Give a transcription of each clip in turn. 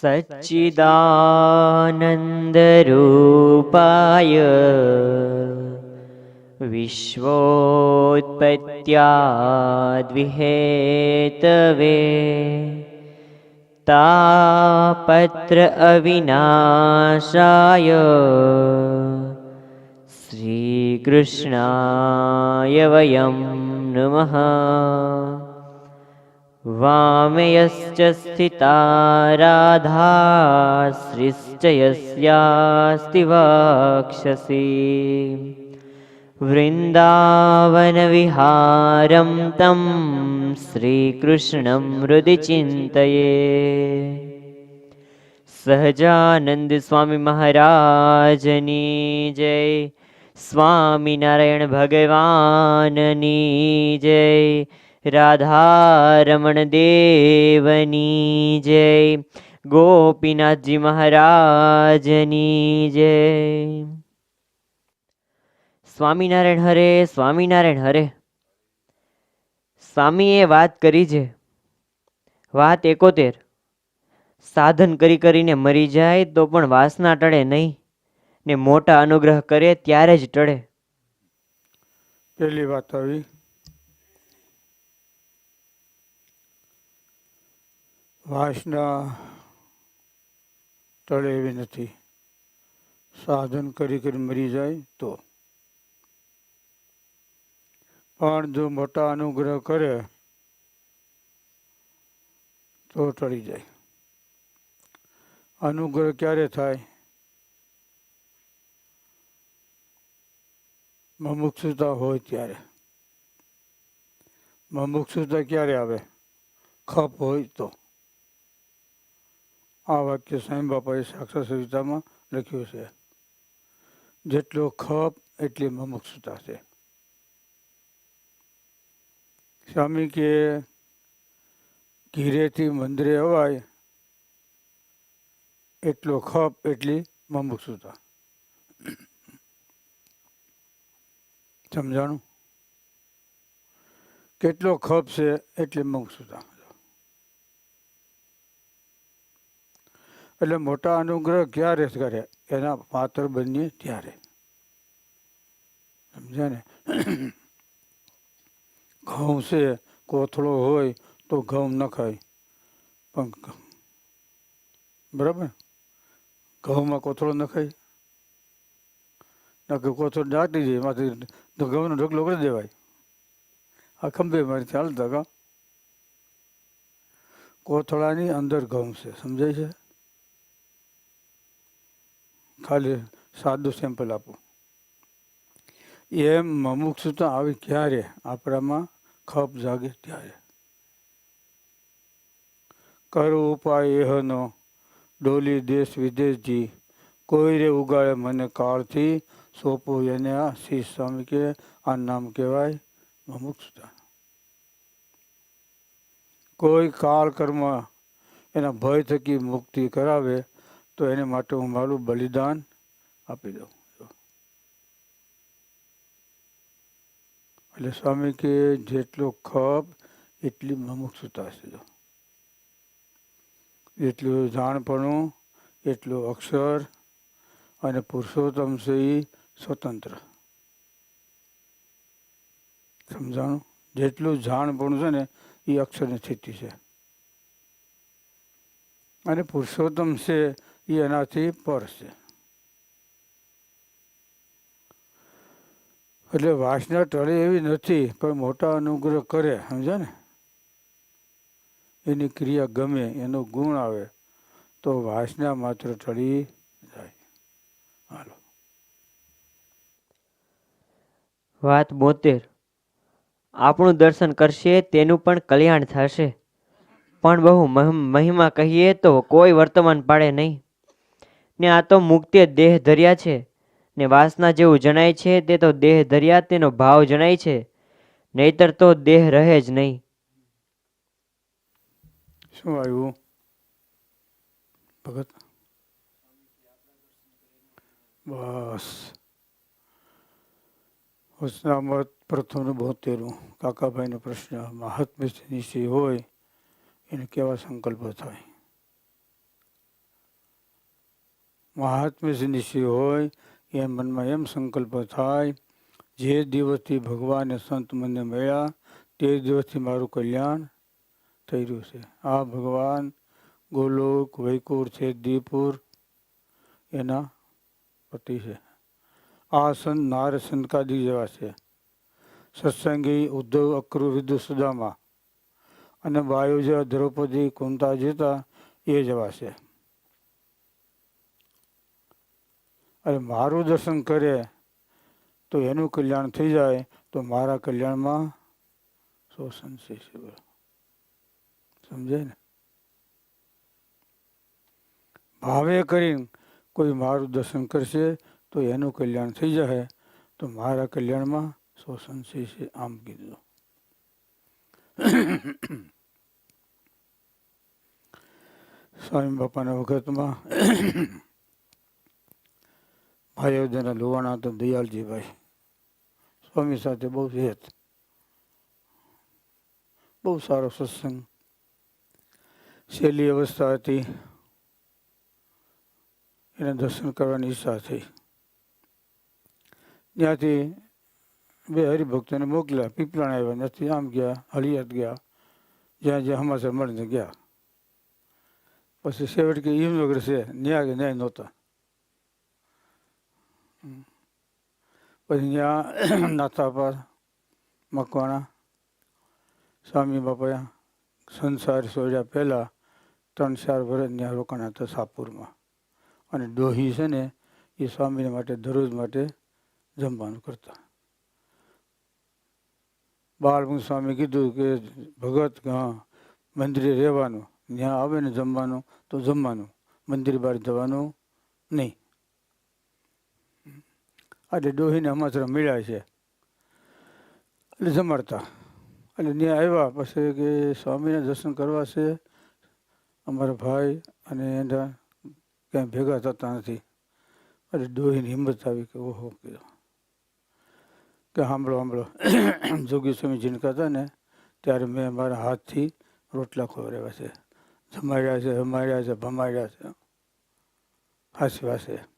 सच्चिदानन्दरूपाय विश्वोत्पत्त्याद्विहेतवे तापत्र अविनाशाय श्रीकृष्णाय वयं नमः वामयश्च स्थिता राधा श्रीश्च यस्यास्ति वाक्षसि वृन्दावनविहारं तं श्रीकृष्णं हृदि चिन्तये सहजानन्दस्वामिमहाराजनी जय स्वामिनारायणभगवाननी जय રાધારમણ દેવની જય, ગોપીનાથજી મહારાજની જય. સ્વામિનારાયણ હરે સ્વામિનારાયણ હરે. સ્વામીએ વાત કરી છે. વાત એકોતેર. સાધન કરી કરીને મરી જાય તો પણ વાસના ટળે નહીં. ને મોટા અનુગ્રહ કરે ત્યારે જ ટળે. પહેલી વાત આવી. વાસના ટળે એવી નથી. સાધન કરી કરી મરી જાય તો. પણ જો મોટા અનુગ્રહ કરે, તો ટળી જાય. અનુગ્રહ ક્યારે થાય? મમુક્ષુતા હોય ત્યારે. મમુક્ષુતા ક્યારે આવે? ખપ હોય તો. આ વાક્ય સ્વયં બાપાએ સાક્ષર સવિતામાં લખ્યું છે. જેટલો ખપ એટલી મમુક્ષુતા છે. સ્વામી કે, ઘીરેથી મંદિરે અવાય, એટલો ખપ એટલી મમક્ષતા. સમજાણું? કેટલો ખપ છે એટલી મમુક્ષુતા. એટલે મોટા અનુગ્રહ ક્યારે કરે? એના પાત્ર બનીએ ત્યારે. સમજ્યા ને? ઘઉં છે, કોથળો હોય તો ઘઉં ન ખાય. પણ બરાબર? ઘઉંમાં કોથળો ન ખાય? નકે કોથળો દાટી જાય એમાંથી ઘઉંનો ઢગલો કરી દેવાય. આ ખંભે મારી ચાલતા કા? કોથળાની અંદર ઘઉં છે, સમજાય છે? ખાલી સાદું સેમ્પલ આપું. એમ મમુક્ષુતા આવી ક્યારે? આપણામાં ખપ જાગે ત્યારે. કરો ઉપાય એહનો. ડોલી દેશ વિદેશજી, કોઈ રે ઉગાડે મને કાળથી સોંપો એને આ શ્રી સ્વામી કે આ નામ કહેવાય મમુક્ષતા. કોઈ કાળ કર્મ એના ભય થકી મુક્તિ કરાવે તો એને માટે હું મારું બલિદાન આપી દઉં. એટલે સ્વામી કે જેટલો ખપ, એટલી મમુક્ષુતા છે જેટલું જાણપણું, એટલું અક્ષર અને પુરુષોત્તમ છે એ સ્વતંત્ર. સમજાણું? જેટલું જાણપણું છે ને એ અક્ષરની સ્થિતિ છે. અને પુરુષોત્તમ છે એ એનાથી પર એટલે વાસના ટળે એવી નથી પણ મોટા અનુગ્રહ કરે સમજે ને એની ક્રિયા ગમે એનો ગુણ આવે તો વાસના માત્ર ટળી જાય હાલો વાત બોતેર આપણું દર્શન કરશે તેનું પણ કલ્યાણ થશે પણ બહુ મહ- મહિમા કહીએ તો કોઈ વર્તમાન પાડે નહીં ને આ તો મુક્તે દેહ ધર્યા છે. ને વાસના જેવું જણાય છે, તે તો દેહ ધર્યા તેનો ભાવ જણાય છે. નહીતર તો દેહ રહે જ નહીં. શું આવ્યું? ભગત? બસ. હુસનામત પ્રથમનું બોતેરું. કાકાભાઈનો પ્રશ્ન. મહાત્મ્ય નિશ્ચય હોય, એને કેવા સંકલ્પ થાય? મહાત્મ્ય નિશ્ચય હોય એ મનમાં એમ સંકલ્પ થાય, જે દિવસથી ભગવાન સંત મને મળ્યા, તે દિવસથી મારું કલ્યાણ થઈ રહ્યું છે. આ ભગવાન ગોલોક વૈકુર છે દીપુર એના પતિ છે. આ સંત નાર સંતકાદી જેવા છે. સત્સંગી ઉદ્ધવ અક્રુ વિદુ સુદામા અને વાયુ જેવા દ્રૌપદી કુંતા જીતા એ જેવા છે. અરે મારું દર્શન કરે તો એનું કલ્યાણ થઈ જાય, તો મારા કલ્યાણમાં શોષણ છે સમજાય ને? ભાવે કરીને કોઈ મારું દર્શન કરશે તો એનું કલ્યાણ થઈ જાય તો મારા કલ્યાણમાં શોષણ છે આમ કીધું. સ્વામી બાપાના વખતમાં ભાઈઓ જેના લોવાણા હતા દયાલજીભાઈ. સ્વામી સાથે બહુ હેત. બહુ સારો સત્સંગ. સહેલી અવસ્થા હતી. એને દર્શન કરવાની ઈચ્છા થઈ. ત્યાંથી બે હરિભક્તોને મોકલ્યા, પીપળાણ આવ્યા, ત્યાંથી આમ ગયા હળિયાત ગયા, જ્યાં જ્યાં હમાસર મળીને ગયા. પછી છેવટ કે હિમનગર છે, ન્યાય ન્યાય નહોતા. પછી ત્યાં નાથાપાર, મકવાણા, સ્વામી બાપા સંસાર સોડ્યા પહેલાં ત્રણ ચાર વર્ષ ત્યાં રોકાણા હતા સાપુરમાં. અને ડોહી છે ને, એ સ્વામીને માટે દરરોજ માટે જમવાનું કરતા. બાળમુખ સ્વામી કીધું કે ભગત મંદિરે રહેવાનું ત્યાં આવે ને જમવાનું, તો જમવાનું. મંદિર બહાર જવાનું નહીં. એટલે ડોહીને હમાસરા મળ્યા છે. એટલે જમાડતા. એટલે ત્યાં આવ્યા, પછી કે સ્વામીને દર્શન કરવા છે. અમારા ભાઈ અને એના ક્યાંય ભેગા થતા નથી. એટલે ડોહીની હિંમત આવી કે ઓહો કીધું કે સાંભળો સાંભળો જોગી સ્વામી જીનકા હતા ને, ત્યારે મેં મારા હાથથી રોટલા ખોરાવ્યા છે. જમાડ્યા છે જમાડ્યા છે, ભમાડ્યા છે. હાસી વાસે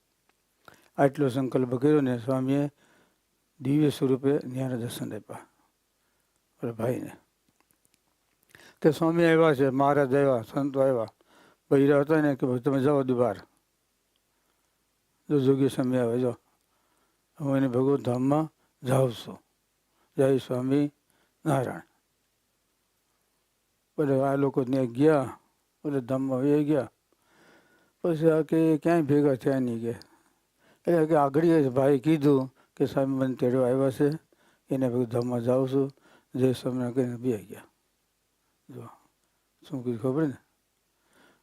આટલો સંકલ્પ કર્યો ને સ્વામીએ દિવ્ય સ્વરૂપે ન્યાના દર્શન આપ્યા. ઓલા ભાઈને કે સ્વામી આવ્યા છે, મહારાજ આવ્યા, સંતો આવ્યા. બૈરા હતા ને કે ભાઈ તમે જાઓ દુબાર. જો જોગી સ્વામી આવે, જો. હું એને ભગવત ધામમાં જાઉં છું. જય સ્વામી નારાયણ. બોલે આ લોકો ત્યાં ગયા બોલે ધામમાં એ ગયા. પછી આ કે ક્યાંય ભેગા થયા નહીં ગયા એટલે કે આગળ ભાઈ કીધું કે સામે મને તેડવા આવ્યા છે. એને પછી ધામમાં જાઉં છું. જય સમય કરીને બે ગયા. જો, શું કીધું ખબર ને?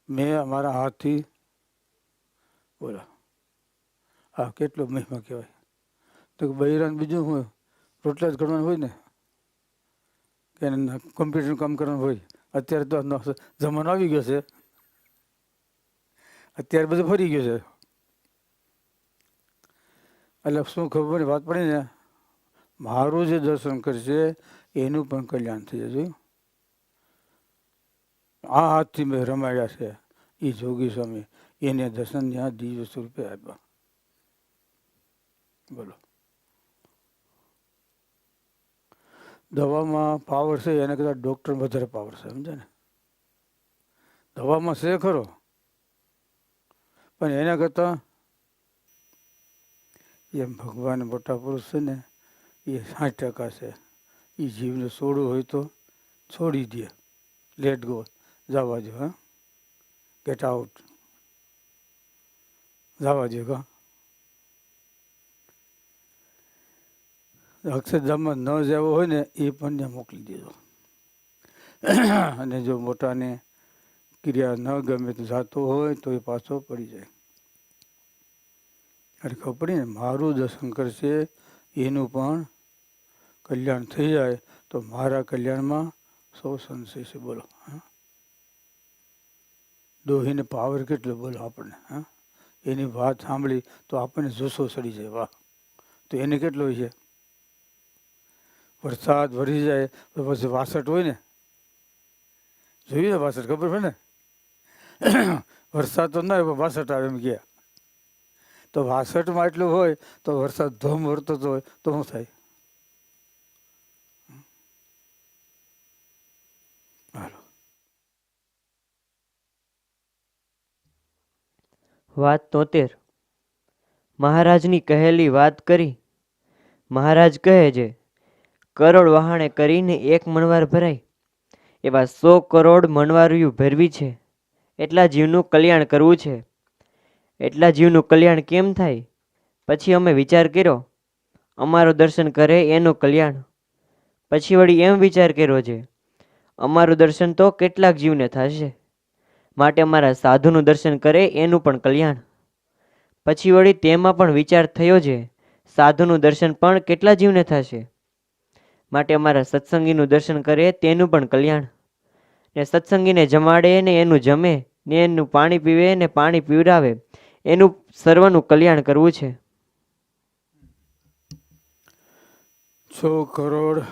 મેં અમારા હાથથી, બોલો હા કેટલો મહિમા કહેવાય. તો બૈરાન બીજું હોય? રોટલા જ કરવાનું હોય ને? કે કમ્પ્યુટરનું કામ કરવાનું હોય? અત્યારે તો જમાનો આવી ગયો છે. અત્યારે બધું ફરી ગયું છે. એટલે શું ખબર, વાત પડી ને? મારું જે દર્શન કરશે, એનું પણ કલ્યાણ થઈ જશે. આ હાથથી મેં રમાડ્યા છે એ જોગી સ્વામી. એને દર્શન ત્યાં દિવ્ય સ્વરૂપે આપ્યા. બોલો. દવામાં પાવર છે, એને કદાચ ડૉક્ટર વધારે પાવર છે સમજે ને? દવામાં છે ખરો. પણ એના કરતાં એમ ભગવાન મોટા પુરુષ છે ને, એ સાઠ ટકા છે. એ જીવને છોડવું હોય તો છોડી દે. લેટ ગો જવા દો, હા. ગેટ આઉટ જવા દો કા અક્ષરધામમાં ન જવો હોય ને, એ પણ ત્યાં મોકલી દેજો. અને જો મોટાને ક્રિયા ન ગમે તો જાતો હોય તો એ પાછો પડી જાય. અરે ખબર પડી ને, મારું દર્શન કરશે એનું પણ કલ્યાણ થઈ જાય તો મારા કલ્યાણમાં સૌ છે, બોલો, હા. દોહીને પાવર કેટલો બોલો આપણને, હા. એની વાત સાંભળી તો આપણને જોશો સડી જાય, વાહ. તો એને કેટલો હોય છે? વરસાદ વરી જાય તો પછી વાસઠ હોય ને? જોયું ને વાસઠ, ખબર પડે ને? વરસાદ તો ના આવ્યો વાસઠ આવે એમ ગયા તો વાસઠમાં એટલું હોય તો વરસાદ ધોમ વરતો હોય. તો શું થાય? વાત તોતેર. મહારાજની કહેલી વાત કરી. મહારાજ કહે છે, કરોડ વહાણે કરીને એક મણવાર ભરાય. એવા સો કરોડ મણવારિયું ભરવી છે. એટલા જીવનું કલ્યાણ કરવું છે. એટલા જીવનું કલ્યાણ કેમ થાય? પછી અમે વિચાર કર્યો, અમારું દર્શન કરે એનું કલ્યાણ. પછી વળી એમ વિચાર કર્યો છે, અમારું દર્શન તો કેટલાક જીવને થશે. માટે અમારા સાધુનું દર્શન કરે એનું પણ કલ્યાણ. પછી વળી તેમાં પણ વિચાર થયો છે, સાધુનું દર્શન પણ કેટલા જીવને થશે? માટે અમારા સત્સંગીનું દર્શન કરે તેનું પણ કલ્યાણ. ને સત્સંગીને જમાડે ને એનું જમે, ને એનું પાણી પીવે ને પાણી પીવડાવે એનું સર્વનું કલ્યાણ કરવું છે. સો કરોડ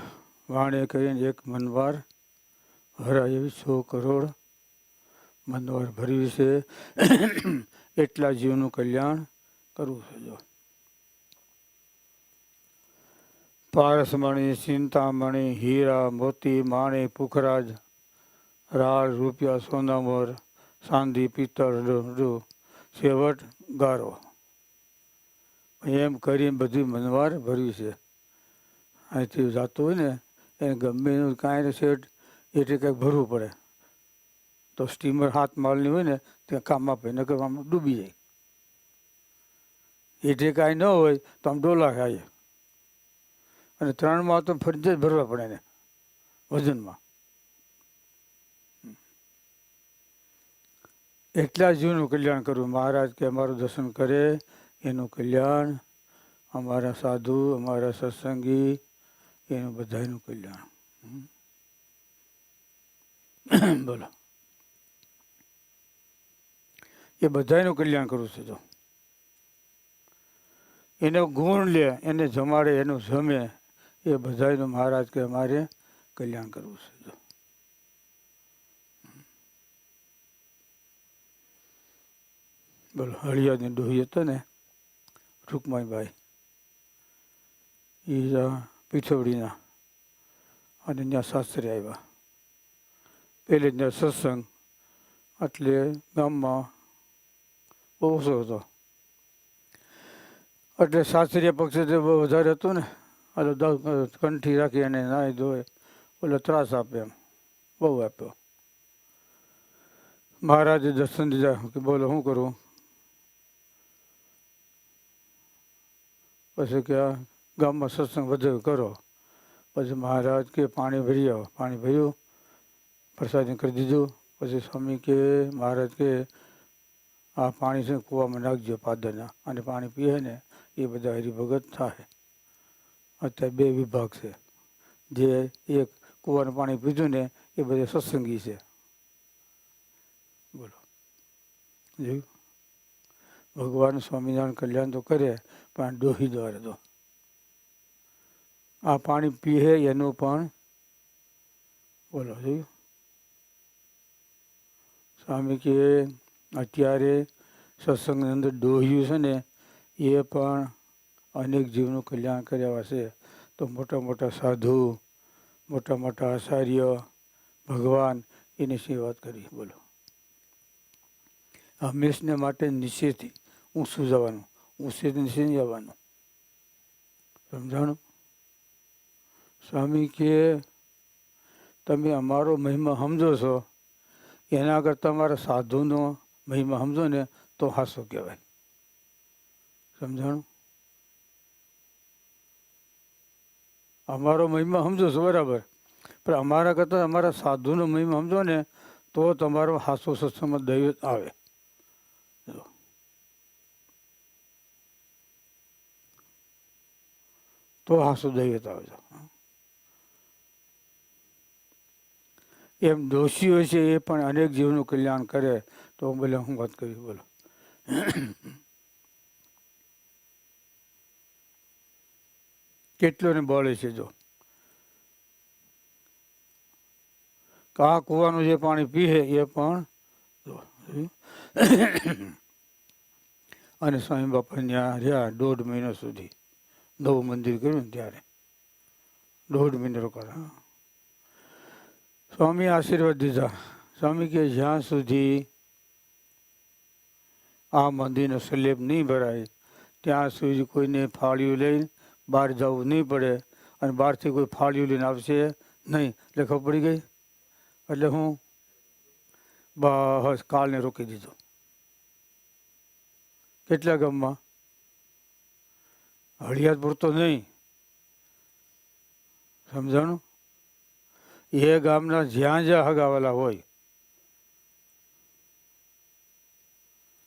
વાણે કરીને એક મનવાર હરાય સો કરોડ મનવાર ભર્યું છે. એટલા જીવનું કલ્યાણ કરવું છે જો. પારસમણી ચિંતામણી હીરા, મોતી, માણી, પુખરાજ, રાળ, રૂપિયા, સોનામર, સાંધી, પિત્તળ સેવટ ગારો. એમ કરીને બધી મનવાર ભરવી છે. અહીંથી જતું હોય ને, એને ગમે એનું કાંઈ શેઠ એટલે કંઈક ભરવું પડે. તો સ્ટીમર હાથ માલની હોય ને, ત્યાં કામ આપે, નકર આમ ડૂબી જાય. એટલે કાંઈ ન હોય તો આમ ડોલા ખાઈએ અને ત્રણમાં તો ફરજિયાત ભરવા પડે ને વજનમાં. એટલા જીવનું કલ્યાણ કરવું મહારાજ કે અમારું દર્શન કરે, એનું કલ્યાણ, અમારા સાધુ, અમારા સત્સંગી, એનું બધાનું કલ્યાણ. બોલો. એ બધાનું કલ્યાણ કરવું છે જો. એનો ગુણ લે, એને જમાડે, એનું જમે, એ બધાનું મહારાજ કે અમારે કલ્યાણ કરવું છે જો. બોલો, હળિયાની ડોહી હતો ને રૂકમાઈભાઈ એ પીછોડીના અને ત્યાં સાસરે આવ્યા. પહેલે ત્યાં સત્સંગ, એટલે ગામમાં બહુ ઓછો હતો. એટલે સાસરીયા પક્ષે બહુ વધારે હતું ને, એટલે કંઠી રાખી અને નાહી ધોય એટલે ત્રાસ આપે એમ, બહુ આપ્યો. મહારાજે દર્શન દીધા, કે બોલો શું કરું? પછી કે ગામમાં સત્સંગ વધારે કરો. પછી મહારાજ કે પાણી ભરી આવો પાણી ભર્યું, પ્રસાદી કરી દીધું. પછી સ્વામી કે, મહારાજ કે, આ પાણી છે કૂવામાં નાખજો પાદરના. અને પાણી પીએ ને એ બધા હરિભગત થાય. અત્યારે બે વિભાગ છે. જે એક કૂવાનું પાણી પીધું ને એ બધા સત્સંગી છે. બોલો. જોયું? ભગવાન સ્વામિનારાયણ કલ્યાણ તો કરે, પણ ડોહી દ્વારા તો. આ પાણી પીએ એનું પણ, બોલો જોયું. સ્વામી કે અત્યારે સત્સંગની અંદર ડોહ્યું છે ને, એ પણ અનેક જીવનું કલ્યાણ કર્યા છે તો મોટા મોટા સાધુ, મોટા મોટા આચાર્ય, ભગવાન એની શી વાત કરી, બોલો. હંમેશને માટે નીચેથી ઊંચું જવાનું, ઊંચે નીચે જવાનું સમજાણું? સ્વામી કે, તમે અમારો મહિમા સમજો છો. એના આગળ તમારા સાધુનો મહિમા સમજો ને તો હાસો કહેવાય. સમજાણું? અમારો મહિમા સમજો છો, બરાબર. પણ અમારા કરતાં અમારા સાધુનો મહિમા સમજો ને તો તમારો હાસો સત્સંગમાં દૈવત આવે. તો હાસો દૈવત આવે છે. એમ દોષીઓ છે એ પણ અનેક જીવનું કલ્યાણ કરે તો બોલે, હું વાત કરી, બોલો. કેટલોને બળે છે જો. કા કૂવાનું જે પાણી પીએ એ પણ અને સ્વામી બાપા ત્યાં રહ્યા દોઢ મહિનો સુધી. નવું મંદિર કર્યું ત્યારે. દોઢ મહિને રોકાયા હા. સ્વામી આશીર્વાદ દીધા. સ્વામી કે, જ્યાં સુધી આ મંદિરનો સ્લેબ નહીં ભરાય, ત્યાં સુધી કોઈને ફાળિયું લઈને બહાર જવું નહીં પડે અને બહારથી કોઈ ફાળિયું લઈને આવશે નહીં. એટલે ખબર પડી ગઈ? એટલે હું બસ કાલને રોકી દીધો. કેટલા ગામમાં? હળિયાત પૂરતો નહીં. સમજાણું? એ ગામના જ્યાં જ્યાં હગાવેલા હોય.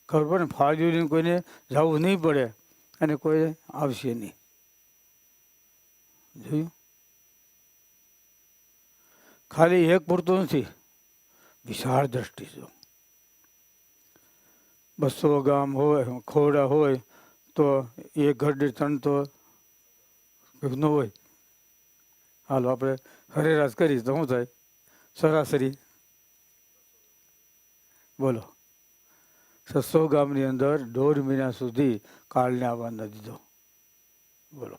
ખબર પડે ને કોઈને જવું નહીં પડે અને કોઈ આવશે નહીં. જોયું? ખાલી એક પૂરતું નથી, વિશાળ દ્રષ્ટિ જો બસો ગામ હોય, ખોડા હોય તો એક ઘર દીઠ ત્રણ તો ન હોય. હાલો, આપણે હરેરાશ કરી તો શું થાય? સરાસરી. બોલો. છસો ગામની અંદર દોઢ મહિના સુધી કાળને આવવા ન દીધો. બોલો.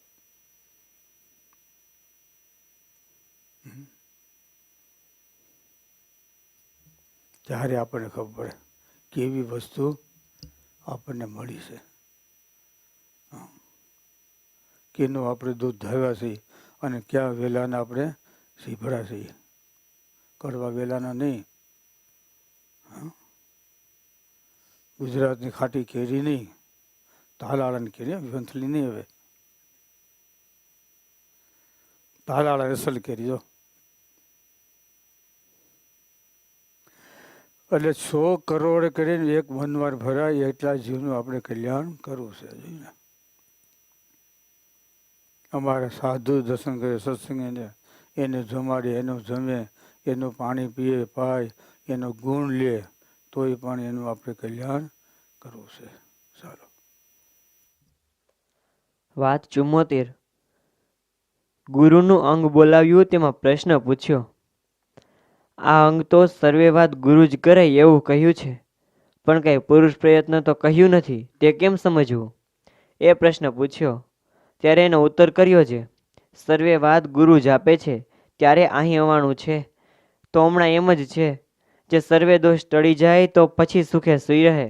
ત્યારે આપણને ખબર પડે કેવી વસ્તુ આપણને મળી છે હા. કેનું આપણે દૂધ ધાવ્યા છીએ અને ક્યાં વેલાના આપણે સીભડા છીએ? કડવા વેલાના નહીં. ગુજરાતની ખાટી કેરી નહીં. તાલાળાની કેરી વંથલી નહીં હવે. તાલાળા અસલ કેરી, જો. એટલે સો કરોડ કરીને એક મનવાર ભરાય એટલા જીવનું આપણે કલ્યાણ કરવું છે જોઈને અમારે સાધુ દર્શન કરે, સત્સંગ એને એને જમાડે, એનું જમે, એનું પાણી પીએ, પાય, એનો ગુણ લે, તોય પણ એનું આપણે કલ્યાણ કરવું છે. સારું. વાત ચુમ્મોતેર. ગુરુનું અંગ બોલાવ્યું તેમાં પ્રશ્ન પૂછ્યો. આ અંગ તો સર્વે વાત ગુરુ જ કરે એવું કહ્યું છે. પણ કંઈ પુરુષ પ્રયત્ન તો કહ્યું નથી, તે કેમ સમજવું? એ પ્રશ્ન પૂછ્યો. ત્યારે એનો ઉત્તર કર્યો છે, સર્વે વાત ગુરુ જ આપે છે ત્યારે અહીં આવવાનું છે? તો હમણાં એમ જ છે, જે સર્વે દોષ ટળી જાય તો પછી સુખે સુઈ રહે.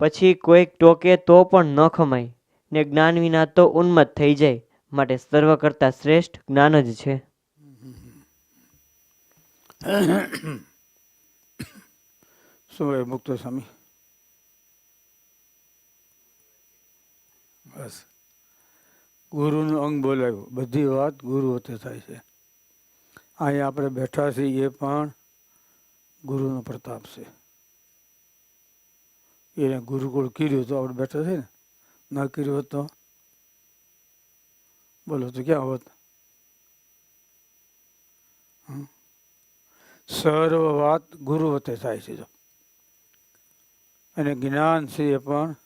પછી કોઈક ટોકે તો પણ ન ખમાય, ને જ્ઞાન વિના તો ઉન્મત્ત થઈ જાય, માટે સર્વ કરતાં શ્રેષ્ઠ જ્ઞાન જ છે. શું મુક્ત સ્વામી બસ. ગુરુનું અંગ બોલાવ્યું. બધી વાત ગુરુ વચ્ચે થાય છે. અહીંયા આપણે બેઠા છીએ એ પણ ગુરુનો પ્રતાપ છે. એને ગુરુકુળ કર્યું તો આપણે બેઠા છે ને. ના કર્યું હોત તો? બોલો તો ક્યાં હોત? સર્વ વાત ગુરુ વતે થાય છે જો. અને જ્ઞાન છે એ પણ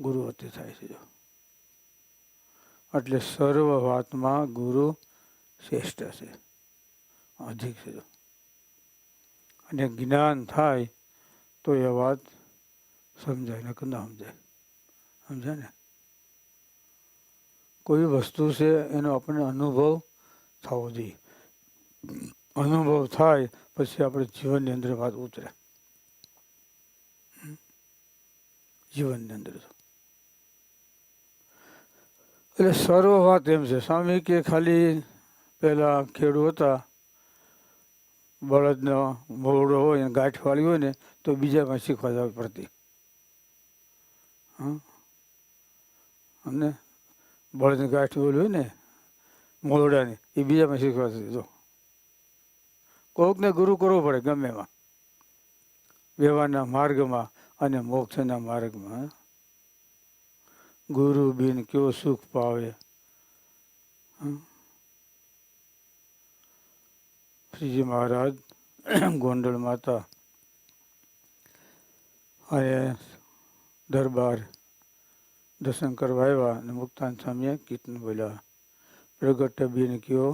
ગુરુ વતે થાય છે જો. એટલે સર્વ વાતમાં ગુરુ શ્રેષ્ઠ છે. અધિક છે અને જ્ઞાન થાય તો એ વાત સમજાય ને ના સમજાય. સમજાય ને? કોઈ વસ્તુ છે એનો આપણને અનુભવ થવો જોઈએ. અનુભવ થાય પછી આપણે જીવનની અંદર વાત ઉતરે. જીવનની અંદર તો. એટલે સર્વ વાત એમ છે. સ્વામી કે ખાલી પહેલાં ખેડૂ હતા, બળદનો મોરડો હોય ને ગાંઠ વાળી હોય ને, તો બીજામાં શીખવા જવી પડતી? અને બળદની ગાંઠ ઓલી હોય ને, મોરડાની, એ બીજામાં શીખવા જતી જો કોઈકને ગુરુ કરવો પડે ગમે એમાં. વ્યવહારના માર્ગમાં અને મોક્ષના માર્ગમાં ગુરુ બિન કયો સુખ પાવે હં? શ્રીજી મહારાજ ગોંડલ માતા અને દરબાર દર્શન કરવા આવ્યા અને મુક્તાન સ્વામીએ કીર્તન બોલ્યા પ્રગટ બિન કયો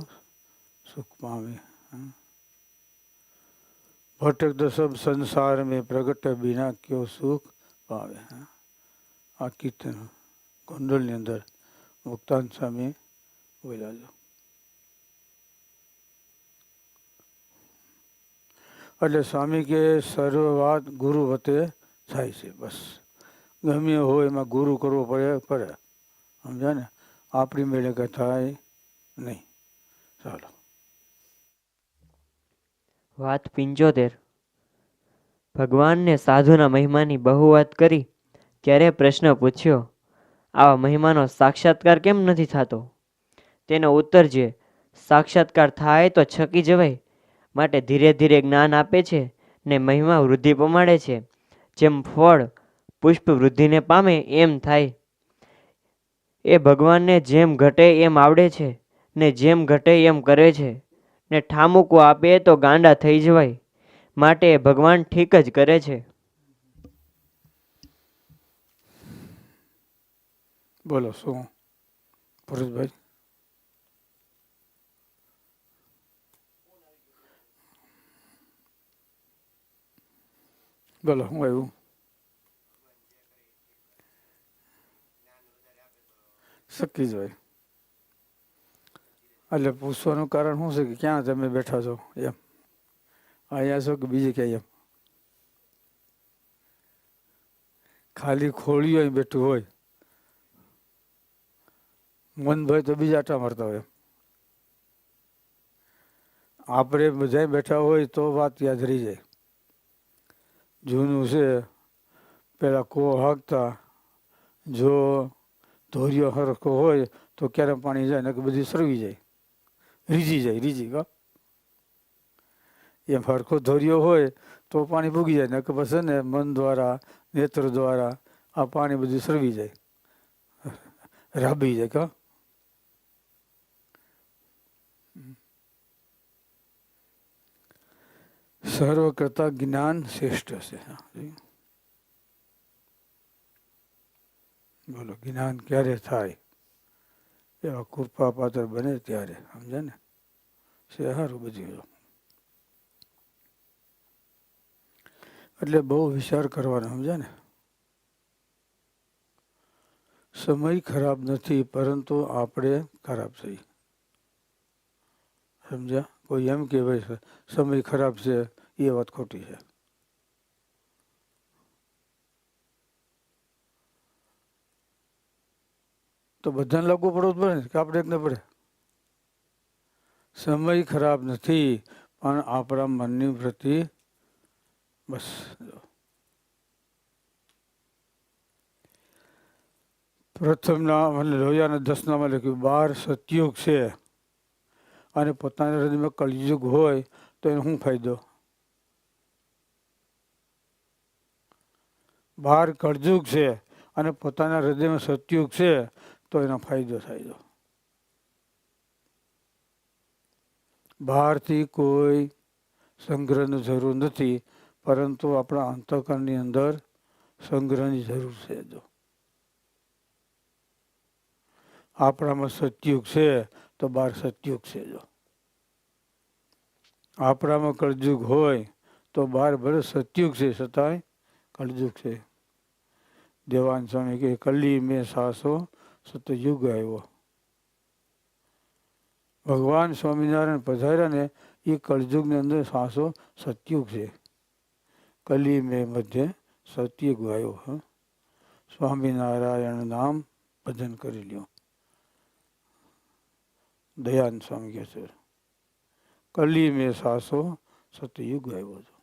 સુખ પામે હં? भटक तो सब संसार में प्रगट बिना क्यों सुख पावे हाँ? આ કીર્તન ગોંડલની અંદર મુક્તાન સ્વામી બોલ્યા છે. એટલે સ્વામી કે સર્વ વાત ગુરુ વતે થાય છે, બસ. ગમે હોય એમાં ગુરુ કરવો પડે પડે. સમજાય ને? આપણી મેળે કંઈ થાય નહીં. ચાલો. વાત પિંચોતેર ભગવાનને સાધુના મહિમાની બહુ વાત કરી, ત્યારે પ્રશ્ન પૂછ્યો આવા મહિમાનો સાક્ષાત્કાર કેમ નથી થતો? તેનો ઉત્તર છે સાક્ષાત્કાર થાય તો છકી જવાય. માટે ધીરે ધીરે જ્ઞાન આપે છે ને મહિમા વૃદ્ધિ પમાડે છે. જેમ ફળ પુષ્પ વૃદ્ધિને પામે એમ થાય. એ ભગવાનને જેમ ઘટે એમ આવડે છે ને જેમ ઘટે એમ કરે છે. ને ઠામુકો આપે તો ગાંડા થઈ જવાય. માટે ભગવાન ઠીક જ કરે છે. બોલો શું પુરુષભાઈ બોલો હું આવ્યું શકી જ હોય એટલે પૂછવાનું કારણ શું છે કે ક્યાં તમે બેઠા છો એમ અહીંયા છો કે બીજે ક્યાંય એમ ખાલી ખોળી અહીં બેઠું હોય મનભાઈ તો બીજા આટા મારતા હોય. આપણે બધા બેઠા હોય તો વાત યાદ રહી જાય. જૂનું છે, પેલા કો હાંકતા, જો ધોર્યો હરખો હોય તો ક્યારે પાણી જાય ને બધી સરવી જાય. રીજી જાય રીજી કા એમ હરખો ધોર્યો હોય તો પાણી ભૂગી જાય ને પછી ને મન દ્વારા, નેત્ર દ્વારા આ પાણી બધું સરવી જાય. રાબી જાય કા સર્વ કરતા જ્ઞાન શ્રેષ્ઠ છે બોલો જ્ઞાન ક્યારે થાય એવા કૃપા પાત્ર બને ત્યારે સમજે ને સારું બધું એટલે બહુ વિચાર કરવાનો સમજે ને સમય ખરાબ નથી પરંતુ આપણે ખરાબ થઈ સમજ્યા કોઈ એમ કે ભાઈ સમય ખરાબ છે એ વાત ખોટી છે તો બધાને લાગુ પડવું જ પડે ને કે આપણે એક ને પડે સમય ખરાબ નથી પણ આપણા મનની વૃત્તિ બસ જો. પ્રથમના મને લોહિયાના દસનામાં લખ્યું બાર સતયુગ છે અને પોતાના હૃદયમાં કળિયુગ હોય તો એનો શું ફાયદો? બહાર કળજુગ છે અને પોતાના હૃદયમાં સતયુગ છે તો એનો ફાયદો થાય બહારથી કોઈ સંગ્રહની જરૂર નથી, પરંતુ આપણા અંતકરની અંદર સંગ્રહની જરૂર છે જો. આપણામાં સતયુગ છે તો બાર સતયુગ છે જો. આપણામાં કળયુગ હોય તો બાર ભલે સતયુગ છે છતાંય કળજુગ છે. દેવાન સ્વામી કે કલી મેં સાસો સતયુગ આવ્યો. ભગવાન સ્વામિનારાયણ પધાર્યા ને એ કળજુગની અંદર સાસો સતયુગ છે. કલી મેં મધ્ય સતયુગ આવ્યો સ્વામિનારાયણ નામ ભજન કરી લ્યો. દયાન સ્વામી કહે છે. કલી મેં સાસો સતયુગ આવ્યો હતો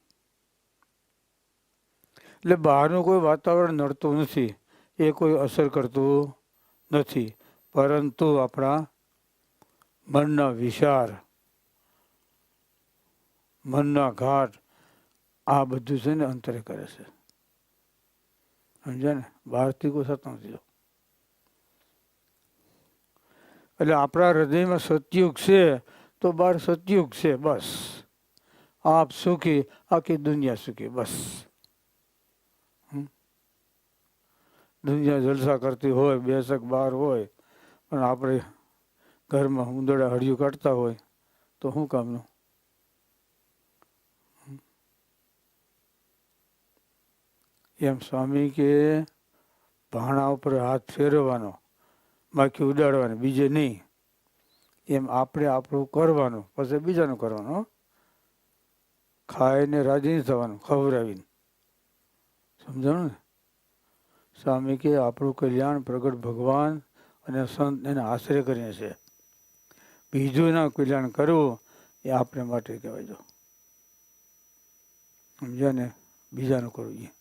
એટલે બહારનું કોઈ વાતાવરણ નડતું નથી, એ કોઈ અસર કરતું નથી, પરંતુ આપણા મનના વિચાર, મનના ઘાટ આ બધું છે ને અંતરે કરે છે. સમજ્યા ને? બહારથી કોઈ થતું નથી. એટલે આપણા હૃદયમાં સતયુગ છે, તો બહાર સતયુગ છે, બસ. આપ સુખી, આખી દુનિયા સુખી, બસ? દુનિયા જલસા કરતી હોય બેસક બહાર હોય, પણ આપણે ઘરમાં ઉંદડા હળિયું કાઢતા હોય, તો શું કામનું? એમ સ્વામી કે ભાણા ઉપર હાથ ફેરવવાનો. બાકી ઉડાડવાની, બીજે નહીં. એમ આપણે આપણું કરવાનું, પછી બીજાનું કરવાનું ખાઈને રાજી નહીં થવાનું, ખવડાવીને. સમજાણું ને? સ્વામી કે આપણું કલ્યાણ પ્રગટ ભગવાન અને સંત એને આશ્રય કરીને છે બીજું ના કલ્યાણ કરવું એ આપણે માટે કહેવાય જો. સમજ્યા ને? બીજાનું કરવું એ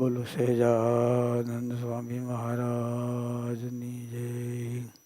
બોલો સહેજાનંદ સ્વામી મહારાજની જય.